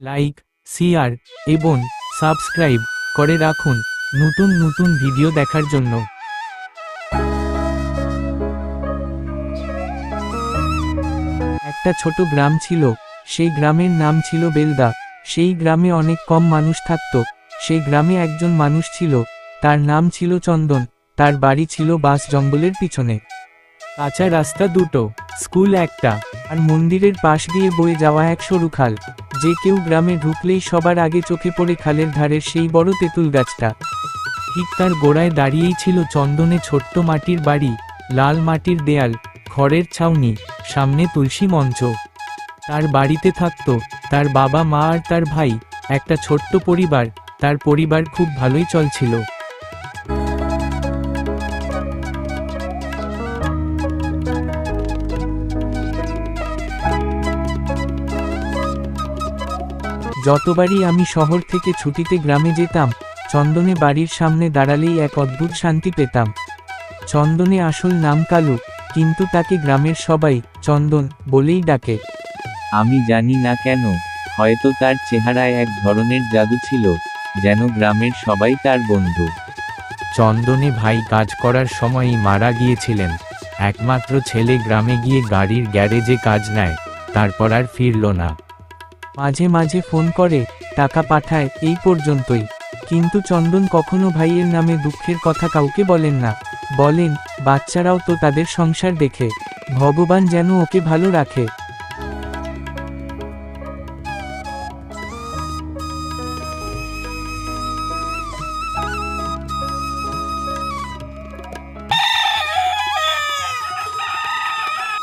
Like share এবং subscribe করে রাখুন নতুন নতুন ভিডিও দেখার জন্য। একটা ছোট গ্রাম ছিল, সেই গ্রামের নাম ছিল বেলদা। সেই গ্রামে অনেক কম মানুষ থাকত। সেই গ্রামে একজন মানুষ ছিল, তার নাম ছিল চন্দন, তার বাড়ি ছিল বাস জঙ্গলের পিছনে। কাঁচা রাস্তা দুটো, স্কুল একটা, আর মন্দিরের পাশ দিয়ে বয়ে যাওয়া এক সরু খাল। যে কেউ গ্রামে ঢুকলেই সবার আগে চোখে পড়ে খালের ধারের সেই বড় তেঁতুল গাছটা। ঠিক তার গোড়ায় দাঁড়িয়েই ছিল চন্দনে ছোট্ট মাটির বাড়ি, লাল মাটির দেয়াল, খড়ের ছাউনি, সামনে তুলসী মঞ্চ। তার বাড়িতে থাকতো তার বাবা মা আর তার ভাই, একটা ছোট্ট পরিবার, তার পরিবার খুব ভালোই চলছিল। যতবারই আমি শহর থেকে ছুটিতে গ্রামে যেতাম চন্দনে বাড়ির সামনে দাঁড়ালেই এক অদ্ভুত শান্তি পেতাম। চন্দনে আসল নাম কালু কিন্তু তাকে গ্রামের সবাই চন্দন বলেই ডাকে। আমি জানি না কেন হয়তো তার চেহারায় এক ধরনের জাদু ছিল যেন গ্রামের সবাই তার বন্ধু। চন্দনে ভাই কাজ করার সময়ই মারা গিয়েছিলেন। একমাত্র ছেলে গ্রামে গিয়ে গাড়ির গ্যারেজে কাজ নেয় তারপর আর ফিরল না। মাঝে মাঝে ফোন করে, টাকা পাঠায়, এই পর্যন্তই। কিন্তু চন্দন কখনো ভাইয়ের নামে দুঃখের কথা কাউকে বলেন না। বলেন, বাচ্চারাও তো তাদের সংসার দেখে। ভগবান যেন ওকে ভালো রাখে।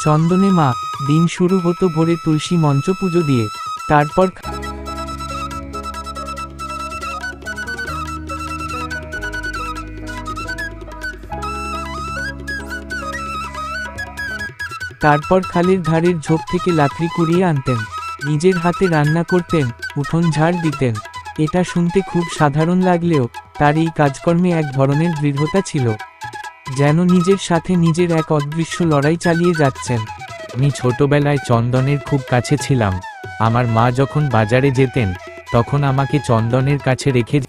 চন্দনে মা, দিন শুরু হতো ভোরে তুলসী মঞ্চ পুজো দিয়ে। তারপর তারপর খালের ধারের ঝোপ থেকে লাকড়ি কুড়িয়ে আনতেন। নিজের হাতে রান্না করতেন, উঠোন ঝাড় দিতেন। এটা শুনতে খুব সাধারণ লাগলেও তার এই কাজকর্মে এক ধরনের দৃঢ়তা ছিল। যেন নিজের সাথে নিজের এক অদৃশ্য লড়াই চালিয়ে যাচ্ছেন। আমি ছোটবেলায় চন্দনের খুব কাছে ছিলাম। আমার মা যখন বাজারে যেতেন, তখন আমাকে চন্দনের কাছে রেখে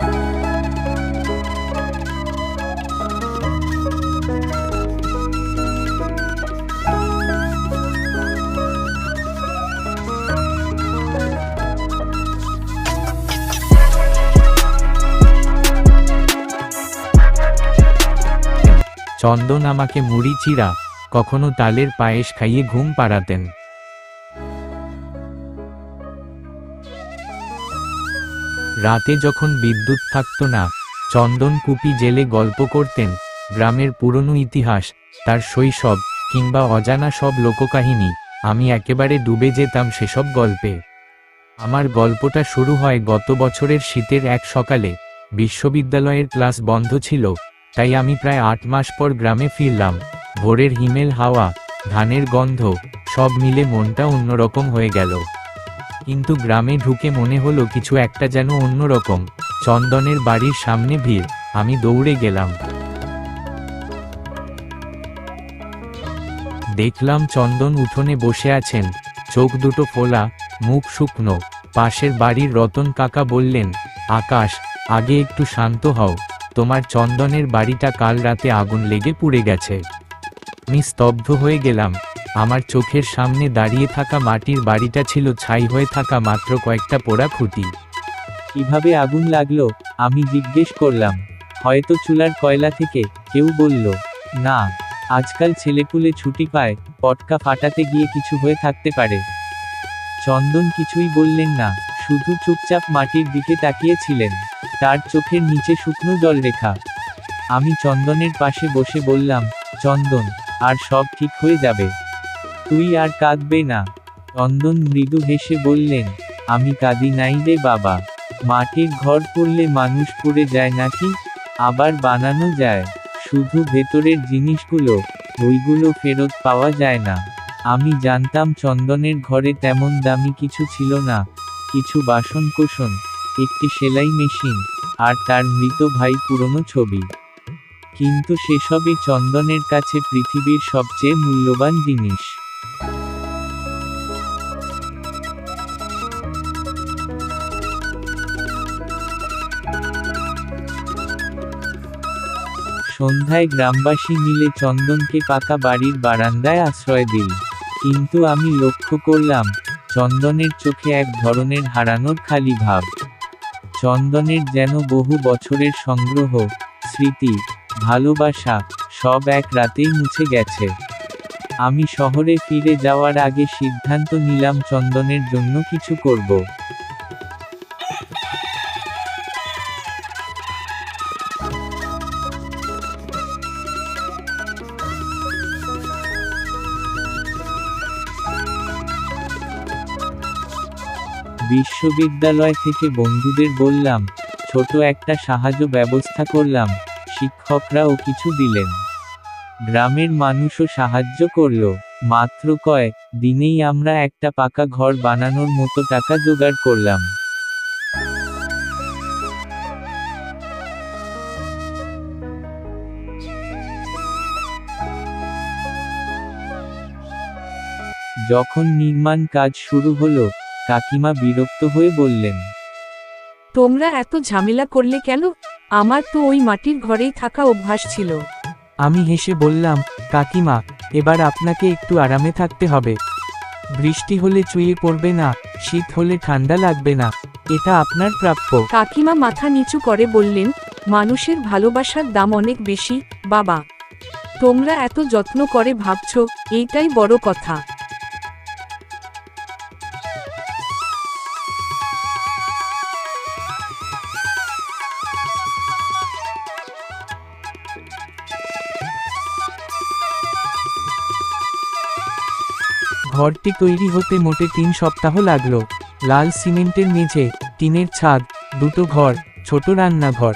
চন্দন আমাকে মুড়ি চিরা, কখনো তালের পায়েস খাইয়ে ঘুম পাড়াতেন। রাতে যখন বিদ্যুৎ থাকত না, চন্দন কুপি জেলে গল্প করতেন, গ্রামের পুরনো ইতিহাস, তার শৈশব, কিংবা অজানা সব লোককাহিনী, আমি একেবারে ডুবে যেতাম সেসব গল্পে। আমার গল্পটা শুরু হয় গত বছরের শীতের এক সকালে, বিশ্ববিদ্যালয়ের ক্লাস বন্ধ ছিল, তাই আমি প্রায় আট মাস পর গ্রামে ফিরলাম, ভোরের হিমেল হাওয়া, ধানের গন্ধ, সব মিলে মনটা অন্যরকম হয়ে গেল। কিন্তু গ্রামে ঢুকে মনে হলো কিছু একটা যেন অন্যরকম। চন্দনের বাড়ির সামনে ভিড়, আমি দৌড়ে গেলাম। দেখলাম চন্দন উঠোনে বসে আছেন, চোখ দুটো ফোলা, মুখ শুকনো। পাশের বাড়ির রতন কাকা বললেন, আকাশ, আগে একটু শান্ত হও। তোমার চন্দনের বাড়িটা কাল রাতে আগুন লেগে পুড়ে গেছে। আমি স্তব্ধ হয়ে গেলাম। আমার চোখের সামনে দাঁড়িয়ে থাকা মাটির বাড়িটা ছিল ছাই হয়ে থাকা মাত্র কয়েকটা পোড়া খুঁটি। কীভাবে আগুন লাগল, আমি জিজ্ঞেস করলাম। হয়তো চুলার কয়লা থেকে, কেউ বলল, না, আজকাল ছেলেপুলে ছুটি পায়, পটকা ফাটাতে গিয়ে কিছু হয়ে থাকতে পারে। চন্দন কিছুই বললেন না, শুধু চুপচাপ মাটির দিকে তাকিয়েছিলেন, তার চোখের নিচে শুকনো জল রেখা আমি চন্দনের পাশে বসে বললাম, চন্দন, আর সব ঠিক হয়ে যাবে। তুই আর কাঁদবে না। চন্দন মৃদু হেসে বললেন, আমি কাঁদি নাই রে বাবা। মাটির ঘর পড়লে মানুষ পড়ে যায় নাকি? আবার বানানো যায়। শুধু ভেতরের জিনিসগুলো ওইগুলো ফেরত পাওয়া যায় না। আমি জানতাম চন্দনের ঘরে তেমন দামি কিছু ছিল না। কিছু বাসন কোষণ একটি সেলাই মেশিন, আর তার মৃত ভাই পুরনো ছবি। কিন্তু সেসবই চন্দনের কাছে পৃথিবীর সবচেয়ে মূল্যবান জিনিস। সন্ধ্যায় গ্রামবাসী মিলে চন্দনকে পাকা বাড়ির বারান্দায় আশ্রয় দিল। কিন্তু আমি লক্ষ্য করলাম, চন্দনের চোখে এক ধরনের হারানোর খালি ভাব। চন্দনের যেন বহু বছরের সংগ্রহ, স্মৃতি, ভালোবাসা, সব এক রাতেই মুছে গেছে। আমি শহরে ফিরে যাওয়ার আগে সিদ্ধান্ত নিলাম চন্দনের জন্য কিছু করব। বিশ্ববিদ্যালয় থেকে বন্ধুদের বললাম, ছোট একটা সাহায্য ব্যবস্থা করলাম শিক্ষকরাও কিছু দিলেন। গ্রামের মানুষও সাহায্য করল, মাত্র কয়েক দিনেই আমরা একটা পাকা ঘর বানানোর মতো টাকা জোগাড় করলাম। যখন নির্মাণ কাজ শুরু হলো কাকিমা বিরক্ত হয়ে বললেন তোমরা এত ঝামেলা করলে কেন? আমার তো ওই মাটির ঘরেই থাকা অভ্যাস ছিল। আমি হেসে বললাম কাকিমা এবার আপনাকে একটু আরামে থাকতে হবে। বৃষ্টি হলে চুইয়ে পড়বে না শীত হলে ঠান্ডা লাগবে না এটা আপনার প্রাপ্য। কাকিমা মাথা নিচু করে বললেন মানুষের ভালোবাসার দাম অনেক বেশি বাবা। তোমরা এত যত্ন করে ভাবছ এইটাই বড় কথা। ঘরটি তৈরি হতে মোটে তিন সপ্তাহ লাগল। লাল সিমেন্টের মেঝে, টিনের ছাদ, দুটো ঘর, ছোট রান্নাঘর।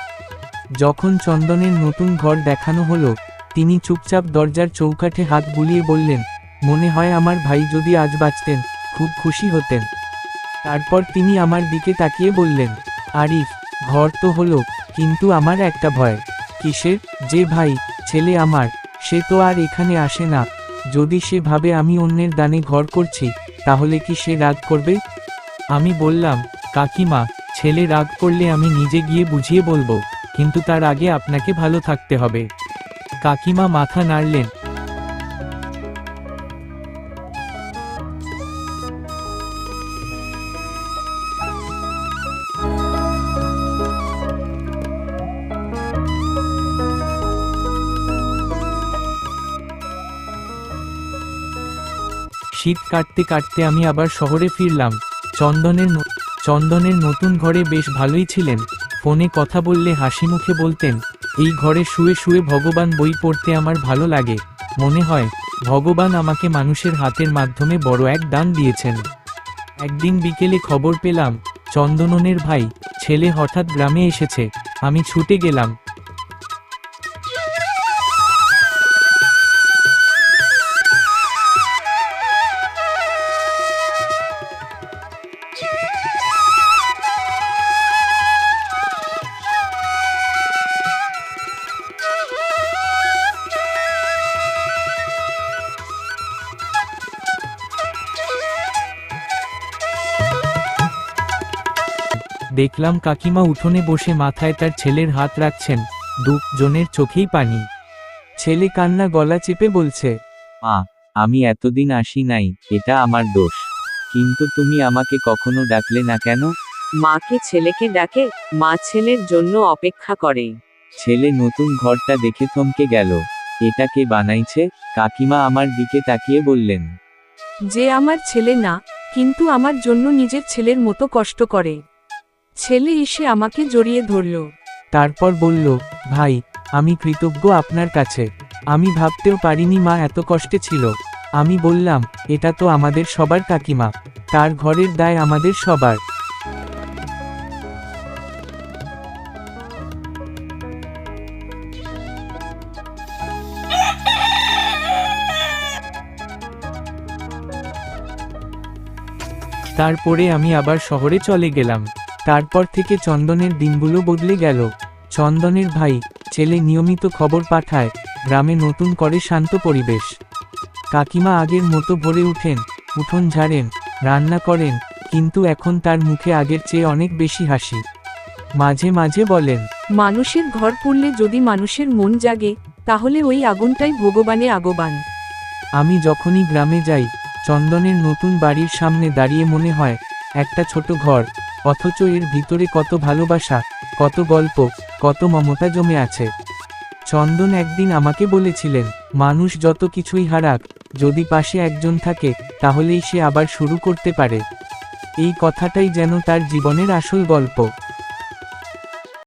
যখন চন্দনের নতুন ঘর দেখানো হলো, তিনি চুপচাপ দরজার চৌকাঠে হাত বুলিয়ে বললেন, মনে হয় আমার ভাই যদি আজ বাঁচতেন, খুব খুশি হতেন। তারপর তিনি আমার দিকে তাকিয়ে বললেন, আরিফ, ঘর তো হলো, কিন্তু আমার একটা ভয়। কিসের? যে ভাই, ছেলে আমার, সে তো আর এখানে আসে না। যদি সে ভাবে আমি অন্যের দানে ঘর করছি, তাহলে কি সে রাগ করবে? আমি বললাম, কাকিমা, ছেলে রাগ করলে আমি নিজে গিয়ে বুঝিয়ে বলব, কিন্তু তার আগে আপনাকে ভালো থাকতে হবে। কাকিমা মাথা নাড়লেন শীত কাটতে কাটতে আমি আবার শহরে ফিরলাম। চন্দনের চন্দনের নতুন ঘরে বেশ ভালোই ছিলেন। ফোনে কথা বললে হাসি মুখে বলতেন, এই ঘরে শুয়ে শুয়ে ভগবান বই পড়তে আমার ভালো লাগে। মনে হয়, ভগবান আমাকে মানুষের হাতের মাধ্যমে বড় এক দান দিয়েছেন। একদিন বিকেলে খবর পেলাম, চন্দননের ভাই, ছেলে হঠাৎ গ্রামে এসেছে। আমি ছুটে গেলাম দেখলাম কাকিমা উঠোনে বসে মাথায় তার ছেলের হাত রাখছেন দুজনের চোখেই পানি। ছেলে কান্না গলা চেপে বলছে মা আমি এতদিন আসি নাই এটা আমার দোষ। কিন্তু তুমি আমাকে কখনো ডাকলে না কেন? মাকে ছেলেকে ডাকে মা ছেলের জন্য অপেক্ষা করে। ছেলে নতুন ঘরটা দেখে থমকে গেল এটা কে বানাইছে? কাকিমা আমার দিকে তাকিয়ে বললেন যে আমার ছেলে না কিন্তু আমার জন্য নিজের ছেলের মতো কষ্ট করে। ছেলে এসে আমাকে জড়িয়ে ধরল। তারপর বলল, ভাই, আমি কৃতজ্ঞ আপনার কাছে। আমি ভাবতেও পারিনি মা এত কষ্টে ছিল। আমি বললাম, এটা তো আমাদের সবার কাকিমা। তার ঘরের দায় আমাদের সবার। তারপরে আমি আবার শহরে চলে গেলাম। তারপর থেকে চন্দনের দিনগুলো বদলে গেল। চন্দনের ভাই ছেলে নিয়মিত খবর পাঠায় গ্রামে নতুন করে শান্ত পরিবেশ। কাকিমা আগের মতো ভরে উঠেন উঠোন ঝাড়েন রান্না করেন কিন্তু এখন তার মুখে আগের চেয়ে অনেক বেশি হাসি। মাঝে মাঝে বলেন মানুষের ঘর পুড়লে যদি মানুষের মন জাগে তাহলে ওই আগুনটাই ভগবানে আগবান। আমি যখনই গ্রামে যাই চন্দনের নতুন বাড়ির সামনে দাঁড়িয়ে মনে হয় একটা ছোট ঘর। অথচ এর ভিতরে কত ভালোবাসা, কত গল্প, কত মমতা জমে আছে। চন্দন একদিন আমাকে বলেছিলেন, মানুষ যত কিছুই হারাক, যদি পাশে একজন থাকে, তাহলেই সে আবার শুরু করতে পারে। এই কথাটাই যেন তার জীবনের আসল গল্প।